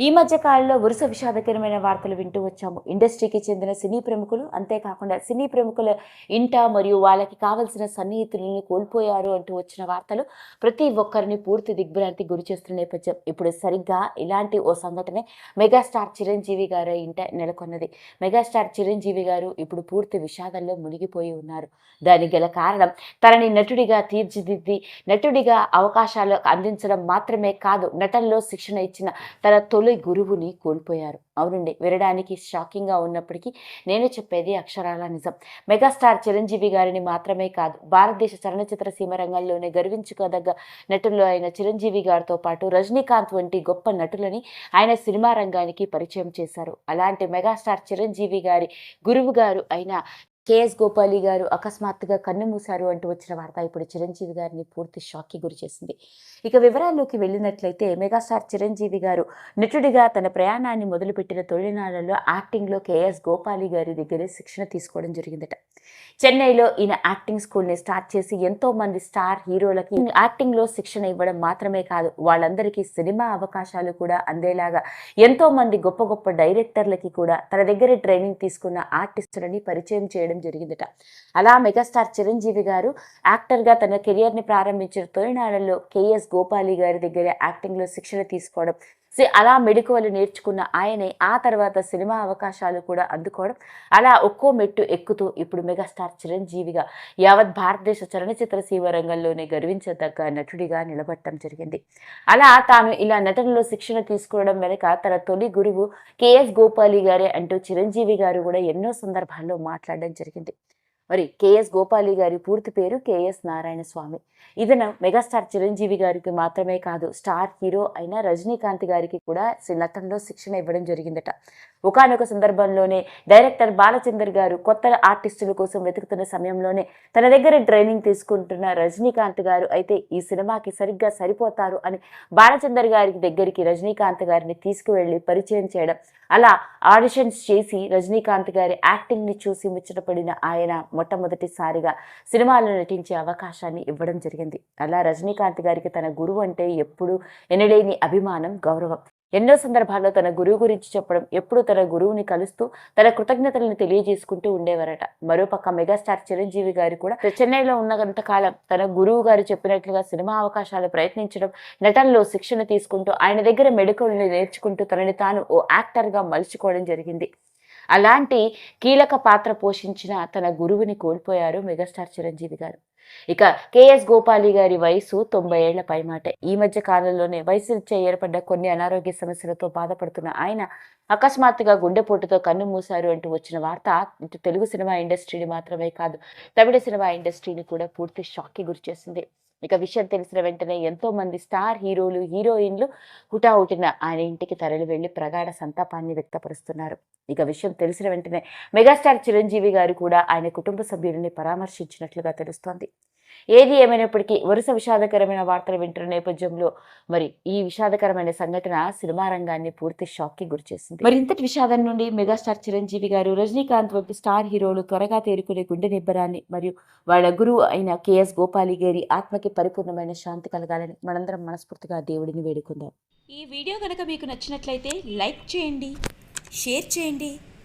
ఈ మధ్య కాలంలో వరుస విషాదకరమైన వార్తలు వింటూ వచ్చాము. ఇండస్ట్రీకి చెందిన సినీ ప్రముఖులు అంతేకాకుండా సినీ ప్రముఖుల ఇంట మరియు వాళ్ళకి కావలసిన సన్నిహితులను కోల్పోయారు అంటూ వచ్చిన వార్తలు ప్రతి ఒక్కరిని పూర్తి దిగ్భ్రాంతి గురి చేస్తున్న నేపథ్యం. ఇప్పుడు సరిగ్గా ఇలాంటి ఓ సంఘటనే మెగాస్టార్ చిరంజీవి గారి ఇంట నెలకొన్నది. మెగాస్టార్ చిరంజీవి గారు ఇప్పుడు పూర్తి విషాదంలో మునిగిపోయి ఉన్నారు. దానికి గల కారణం తనని నటుడిగా తీర్చిదిద్ది నటుడిగా అవకాశాలు అందించడం మాత్రమే కాదు నటనలో శిక్షణ ఇచ్చిన తన తొలి గురువుని కోల్పోయారు. అవునండి వినడానికి షాకింగ్గా ఉన్నప్పటికీ నేను చెప్పేది అక్షరాల నిజం. మెగాస్టార్ చిరంజీవి గారిని మాత్రమే కాదు భారతదేశ చలనచిత్ర సీమ రంగంలోనే గర్వించుకోదగ్గ నటుల్లో అయిన చిరంజీవి గారితో పాటు రజనీకాంత్ వంటి గొప్ప నటులని ఆయన సినిమా రంగానికి పరిచయం చేశారు. అలాంటి మెగాస్టార్ చిరంజీవి గారి గురువు గారు అయిన కేఎస్ గోపాలి గారు అకస్మాత్తుగా కన్ను మూశారు అంటూ వచ్చిన వార్త ఇప్పుడు చిరంజీవి గారిని పూర్తి షాక్కి గురి చేసింది. ఇక వివరాల్లోకి వెళ్ళినట్లయితే మెగాస్టార్ చిరంజీవి గారు నటుడిగా తన ప్రయాణాన్ని మొదలుపెట్టిన తొలినాళ్ళలో యాక్టింగ్లో కేఎస్ గోపాలి గారి దగ్గరే శిక్షణ తీసుకోవడం జరిగిందట. చెన్నైలో ఈయన యాక్టింగ్ స్కూల్ని స్టార్ట్ చేసి ఎంతో మంది స్టార్ హీరోలకి యాక్టింగ్లో శిక్షణ ఇవ్వడం మాత్రమే కాదు వాళ్ళందరికీ సినిమా అవకాశాలు కూడా అందేలాగా ఎంతో మంది గొప్ప గొప్ప డైరెక్టర్లకి కూడా తన దగ్గర ట్రైనింగ్ తీసుకున్న ఆర్టిస్టులని పరిచయం చేయడం జరిగిందట. అలా మెగాస్టార్ చిరంజీవి గారు యాక్టర్గా తన కెరియర్ని ప్రారంభించిన తొలినాళ్ళలో కేఎస్ గోపాలి గారి దగ్గర యాక్టింగ్లో శిక్షణ తీసుకోవడం. సో అలా మెడికవలు నేర్చుకున్న ఆయనే ఆ తర్వాత సినిమా అవకాశాలు కూడా అందుకోవడం. అలా ఒక్కో మెట్టు ఎక్కుతూ ఇప్పుడు మెగాస్టార్ చిరంజీవిగా యావత్ భారతదేశ చలనచిత్ర సీమ రంగంలోనే గర్వించదగ్గ నటుడిగా నిలబడటం జరిగింది. అలా తాను ఇలా నటనలో శిక్షణ తీసుకోవడం వెనుక తన తొలి గురువు కేఎస్ గోపాలి గారే అంటూ చిరంజీవి గారు కూడా ఎన్నో సందర్భాల్లో మాట్లాడడం జరిగింది. మరి కేఎస్ గోపాలి గారి పూర్తి పేరు కేఎస్ నారాయణ స్వామి. ఇతను మెగాస్టార్ చిరంజీవి గారికి మాత్రమే కాదు స్టార్ హీరో అయిన రజనీకాంత్ గారికి కూడా సి- నటనలో శిక్షణ ఇవ్వడం జరిగిందట. ఒకానొక సందర్భంలోనే డైరెక్టర్ బాలచందర్ గారు కొత్త ఆర్టిస్టుల కోసం వెతుకుతున్న సమయంలోనే తన దగ్గర ట్రైనింగ్ తీసుకుంటున్న రజనీకాంత్ గారు అయితే ఈ సినిమాకి సరిగ్గా సరిపోతారు అని బాలచందర్ గారికి దగ్గరికి రజనీకాంత్ గారిని తీసుకువెళ్ళి పరిచయం చేయడం. అలా ఆడిషన్స్ చేసి రజనీకాంత్ గారి యాక్టింగ్ని చూసి ముచ్చటపడిన ఆయన మొట్టమొదటిసారిగా సినిమాలో నటించే అవకాశాన్ని ఇవ్వడం జరిగింది. అలా రజనీకాంత్ గారికి తన గురువు అంటే ఎప్పుడు ఎనలేని అభిమానం గౌరవం. ఎన్నో సందర్భాల్లో తన గురువు గురించి చెప్పడం ఎప్పుడు తన గురువుని కలుస్తూ తన కృతజ్ఞతలను తెలియజేసుకుంటూ ఉండేవారట. మరోపక్క మెగాస్టార్ చిరంజీవి గారు కూడా చెన్నైలో ఉన్నంతకాలం తన గురువు గారు చెప్పినట్లుగా సినిమా అవకాశాలు ప్రయత్నించడం నటనలో శిక్షణ తీసుకుంటూ ఆయన దగ్గర మెడికల్ని నేర్చుకుంటూ తనని తాను ఓ యాక్టర్గా మలుచుకోవడం జరిగింది. అలాంటి కీలక పాత్ర పోషించిన తన గురువుని కోల్పోయారు మెగాస్టార్ చిరంజీవి గారు. ఇక కేఎస్ గోపాలి గారి వయసు తొంభై ఏళ్ళ పైమాట. ఈ మధ్య కాలంలోనే వయసు రీత్యా ఏర్పడ్డ కొన్ని అనారోగ్య సమస్యలతో బాధపడుతున్న ఆయన అకస్మాత్తుగా గుండెపోటుతో కన్ను మూశారు అంటూ వచ్చిన వార్త ఇటు తెలుగు సినిమా ఇండస్ట్రీని మాత్రమే కాదు తమిళ సినిమా ఇండస్ట్రీని కూడా పూర్తి షాక్కి గురిచేసింది ఇక విషయం తెలిసిన వెంటనే ఎంతో మంది స్టార్ హీరోలు హీరోయిన్లు హుటాహుటిన ఆయన ఇంటికి తరలి వెళ్ళి ప్రగాఢ సంతాపాన్ని వ్యక్తపరుస్తున్నారు. ఇక విషయం తెలిసిన వెంటనే మెగాస్టార్ చిరంజీవి గారు కూడా ఆయన కుటుంబ సభ్యులని పరామర్శించినట్లుగా తెలుస్తోంది. ఏది ఏమైనప్పటికీ వరుస విషాదకరమైన వార్తలు వింటున్న నేపథ్యంలో మరి ఈ విషాదకరమైన సంఘటన సినిమా రంగాన్ని పూర్తి షాక్కి గురిచేసింది మరి ఇంతటి విషాదం నుండి మెగాస్టార్ చిరంజీవి గారు రజనీకాంత్ వంటి స్టార్ హీరోలు త్వరగా తేరుకునే గుండె నిబ్బరాన్ని మరియు వాళ్ళ గురువు అయిన కేఎస్ గోపాలి గారి ఆత్మకి పరిపూర్ణమైన శాంతి కలగాలని మనందరం మనస్ఫూర్తిగా దేవుడిని వేడుకుందాం. ఈ వీడియో కనుక మీకు నచ్చినట్లయితే లైక్ చేయండి షేర్ చేయండి.